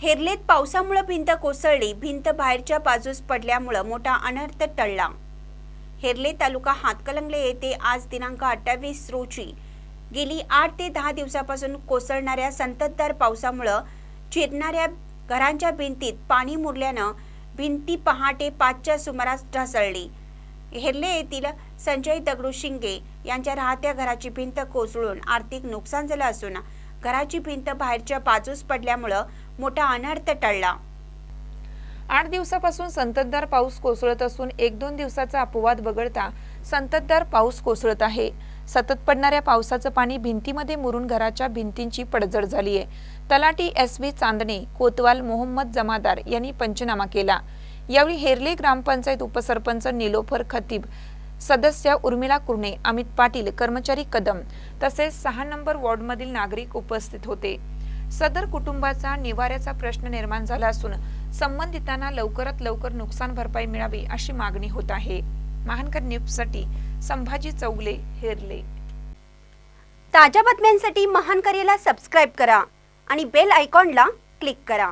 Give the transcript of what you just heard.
हेरलेत पावसामुळे भिंत कोसळली भिंत बाहेरच्या बाजूस पडल्यामुळं मोठा अनर्थ टळला. हेरले तालुका हातकलंगले येथे आज दिनांक अठ्ठावीस रोजी गेली आठ ते दहा दिवसापासून कोसळणाऱ्या संततधार पावसामुळं चिरणाऱ्या घरांच्या भिंतीत पाणी मुरल्यानं भिंती पहाटे पाचच्या सुमारास ढासळली. हेरले येथील संजय दगडू शिंगे यांच्या राहत्या घराची भिंत कोसळून आर्थिक नुकसान झालं असून घराची भिंत बाहेरच्या बाजूस पडल्यामुळं मोठा अनर्थ टळला. आठ दिवसापासून संततधार पाऊस कोसळत असून एक दोन दिवसाचा अपवाद वगळता संततधार पाऊस कोसळत आहे. सतत पडणाऱ्या पावसाचं पाणी भिंतीमध्ये मुरून घराच्या भिंतींची पडझड झाली आहे तलाटी एस व्ही चांदणे कोतवाल मोहम्मद जमादार यांनी पंचनामा केला. यावेळी हेरले ग्रामपंचायत उपसरपंच निलोफर खतीब सदस्य उर्मिला कुर्णे अमित पाटील कर्मचारी कदम तसेच सहा नंबर वॉर्डमधील नागरिक उपस्थित होते. सदर कुटुंबाचा निवाऱ्याचा प्रश्न निर्माण झाला असून संबंधितांना लवकरात लवकर नुकसान भरपाई मिळावी अशी मागणी होत आहे. महानकर न्यूजसाठी संभाजी चौगले हेरले. ताज्या बातम्यांसाठी महानकरेला सबस्क्राईब करा आणि बेल आयकॉनला क्लिक करा.